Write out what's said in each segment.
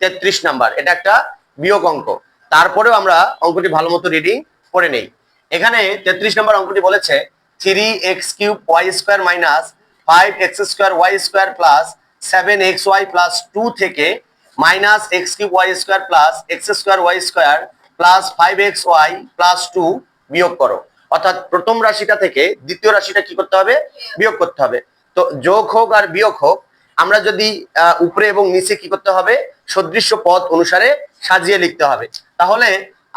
তেত্রিশ নাম্বার, এটা একটা বিয়োগ অঙ্ক। তারপরেও আমরা অঙ্কটি ভালো মতো রিডিং করে নেই। এখানে তেত্রিশ নাম্বার অঙ্কটি বলেছে three x cube y square minus five x square y square plus seven x y plus two থেকে minus x cube y square plus x square y square plus five x y plus two বিয়োগ করো। অর্থাৎ প্রথম রাশিটা থেকে দ্বিতীয় রাশিটা কি করতে হবে? বিয়োগ করতে হবে। তো যোগ হোক আর বিয়োগ হোক আমরা যদি উপরে এবং নিচে কি করতে হবে? সদৃশ্য পদ অনুসারে সাজিয়ে লিখতে হবে। তাহলে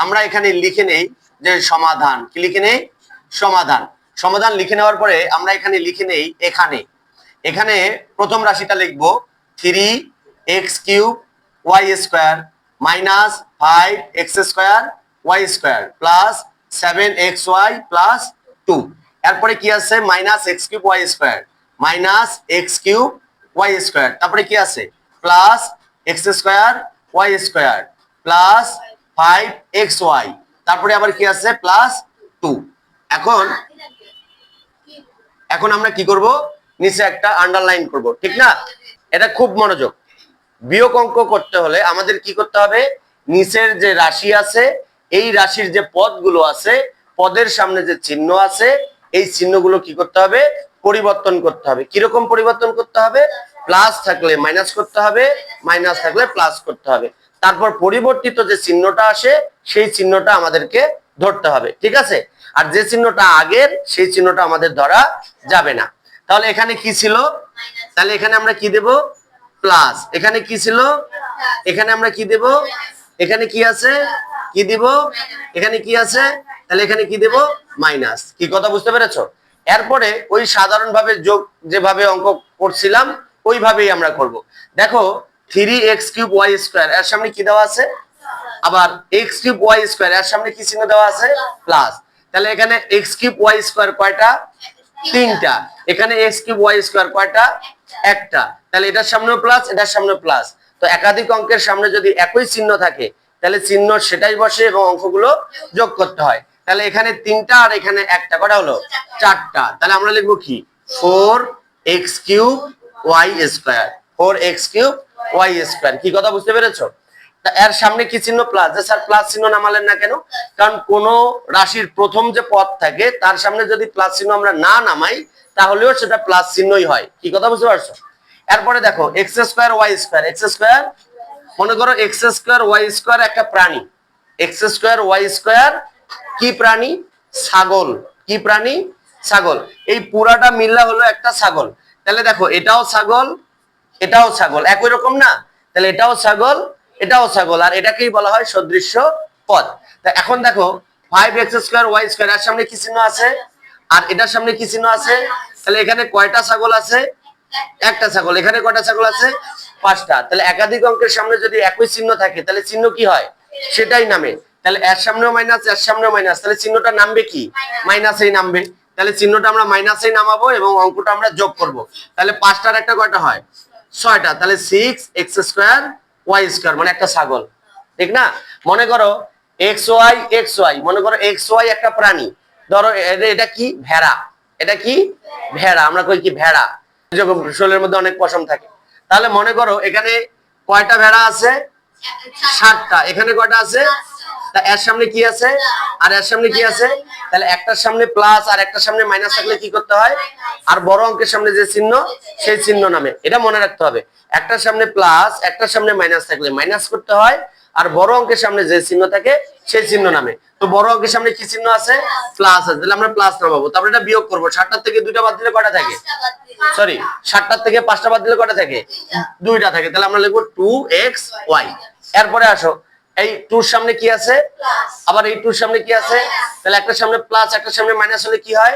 আমরা এখানে লিখে নেই যে সমাধান। কি লিখে নেই? সমাধান। সমাধান লিখে নেওয়ার পরে আমরা এখানে লিখে নেই এখানে। এখানে প্রথম রাশিটা লিখব three x cube y square minus five x square y square plus seven x y plus two. এরপরে কি আছে? Minus x cube y square. Minus x cube y square তারপরে কি আছে? Plus x square y square plus five x y তারপরে আবার কি আছে? প্লাস টু এখন এখন আমরা কি করব? নিচে একটা আন্ডারলাইন করব। ঠিক না? এটা খুব মনোযোগ। বিয়োগ অঙ্ক করতে হলে আমাদের কি করতে হবে? নিচের যে রাশি আছে, এই রাশির যে পদগুলো আছে, পদের সামনে যে চিহ্ন আছে, এই চিহ্নগুলো কি করতে হবে? পরিবর্তন করতে হবে। কীরকম পরিবর্তন করতে হবে? প্লাস থাকলে মাইনাস করতে হবে, মাইনাস থাকলে প্লাস করতে হবে। তারপর পরিবর্তিত যে চিহ্নটা আসে, সেই চিহ্নটা আমাদেরকে ধরতে হবে, ঠিক আছে? আর যে চিহ্নটা আগের, সেই চিহ্নটা আমাদের ধরা যাবে না। তাহলে এখানে কি ছিল? তাহলে এখানে আমরা কি দেব? প্লাস। এখানে কি ছিল? এখানে আমরা কি দেব? এখানে কি আছে? কি দিব? এখানে কি আছে? তাহলে এখানে কি দেব? মাইনাস। কি কথা বুঝতে পেরেছ? এরপরে ওই সাধারণভাবে যোগ যেভাবে অঙ্ক করছিলাম ওইভাবেই আমরা করব। দেখো three x cube y square এর সামনে কি দেওয়া আছে? আবার এক্স কিউব ওয়াই স্কোয়ার এর সামনে কি চিহ্ন দেওয়া আছে? প্লাস তাহলে এখানে এক্স কিউব ওয়াই স্কোয়ার কয়টা? তিনটা। এখানে এক্স কিউব ওয়াই স্কোয়ার কয়টা? একটা। তাহলে এটার সামনে প্লাস এটার সামনে প্লাস তো একাধিক অঙ্কের সামনে যদি একই চিহ্ন থাকে, তাহলে চিহ্ন সেটাই বসে এবং অঙ্কগুলো যোগ করতে হয়। তাহলে এখানে তিনটা আর এখানে একটা, কটা হলো? চারটা। তাহলে আমরা লিখব কি? Four x cube y square four x cube y square কি কথা বুঝতে পেরেছ? এর সামনে কি চিহ্ন প্লাস যে স্যার প্লাস চিহ্ন নামালেন না কেন? কারণ কোন রাশির প্রথম যে পদ থাকে, তার সামনে যদি প্লাস চিহ্ন আমরা না নামাই, তাহলেও সেটা প্লাস চিহ্নই হয়। কি কথা বুঝতে পারছ? এরপরে দেখো x square y square x square মনে করো এক্স স্কোয়ার ওয়াই স্কোয়ার একটা প্রাণী। এক্স স্কোয়ার ওয়াই স্কোয়ার কি প্রাণী? ছাগল। কি প্রাণী? ছাগল। এই পুরাটা মিল্লা হলো একটা ছাগল। তাহলে দেখো, এটাও ছাগল এটাও ছাগল। একই রকম না? তাহলে এটাও ছাগল এটাও ছাগল, আর এটাকেই বলা হয় সদৃশ্য পদ তা এখন দেখো five x square y square এর সামনে কি চিহ্ন আছে? আর এটার সামনে কি চিহ্ন আছে? তাহলে এখানে কয়টা ছাগল আছে? একটা ছাগল। এখানে কয়টা ছাগল আছে? পাঁচটা। তাহলে একাধিক অঙ্কের সামনে যদি একই চিহ্ন থাকে, তাহলে চিহ্ন কি হয়? সেটাই নামে। তাহলে এর সামনেও মাইনাস এর সামনেও মাইনাস তাহলে চিহ্নটা নামবে কি? মাইনাসেই নামবে। তাহলে চিহ্নটা আমরা মাইনাসেই নামাবো এবং অঙ্কটা আমরা যোগ করব। তাহলে পাঁচটার একটা কয়টা হয়? ছয়টা। তাহলে six x square y square মানে একটা ছাগল। ঠিক না? মনে করো এক্স ওয়াই এক্স ওয়াই মনে করো এক্স ওয়াই একটা প্রাণী। ধরো এটা কি? ভেড়া। এটা কি? ভেড়া। আমরা কই কি? ভেড়া। শরীরের মধ্যে অনেক পশম থাকে। তাহলে মনে করো এখানে কয়টা ভেড়া আছে? ষাটটা এখানে কয়টা আছে? তা এর সামনে কি আছে? আর এর সামনে কি আছে? তাহলে একটার সামনে প্লাস আর একটার সামনে মাইনাস থাকলে কি করতে হয়? আর বড় অঙ্কের সামনে যে চিহ্ন, সেই চিহ্ন নামে। এটা মনে রাখতে হবে। একটার সামনে প্লাস একটার সামনে মাইনাস থাকলে মাইনাস করতে হয়। আর বড় অঙ্কের সামনে যে চিহ্ন থাকে, সেই চিহ্ন নামে। তো বড় অঙ্কের সামনে কি চিহ্ন আছে? প্লাস আছে। তাহলে আমরা প্লাস নামাবো। তারপরে এটা বিয়োগ করব। ষাটটার থেকে দুইটা বাদ দিলে কটা থাকে? সরি সাতটার থেকে পাঁচটা বাদ দিলে কটা থাকে? দুইটা থাকে। তাহলে আমরা লিখব টু এক্স ওয়াই এরপরে আসো। এই টুর সামনে কি আছে? আবার এই টুর সামনে কি আছে? তাহলে একটা সামনে প্লাস একটা সামনে মাইনাস হলে কি হয়?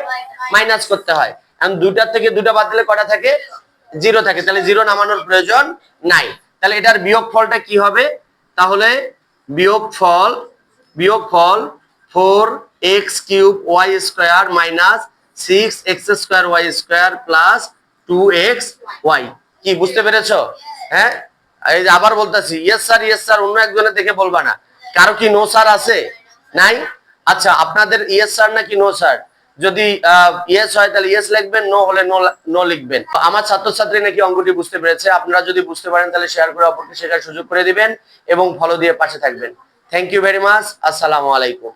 মাইনাস করতে হয়। এখন দুইটার থেকে দুইটা বাদ দিলে কটা থাকে? জিরো থাকে। তাহলে জিরো নামানোর প্রয়োজন নাই। তাহলে এটার বিয়োগ ফলটা কি হবে? তাহলে বিয়োগ ফল বিয়োগ ফল four x cube y square minus six x square y square plus two x y কি বুঝতে পেরেছ? হ্যাঁ? এই যে আবার বলতেছি ইয়েস স্যার ইয়েস স্যার অন্য একজনের দেখে বলবা না। কারও কি নো স্যার আছে? নাই? আচ্ছা আপনাদের ইয়েস স্যার নাকি নো স্যার যদি ইয়েস হয়, তাহলে ইয়েস লিখবেন নো হলে নো লিখবেন। আমার ছাত্রছাত্রী নাকি অঙ্গটি বুঝতে পেরেছে? আপনারা যদি বুঝতে পারেন, তাহলে শেয়ার করে অপরকে শেখার সুযোগ করে দিবেন এবং ফলো দিয়ে পাশে থাকবেন। থ্যাংক ইউ ভেরি মাচ আসসালামু আলাইকুম।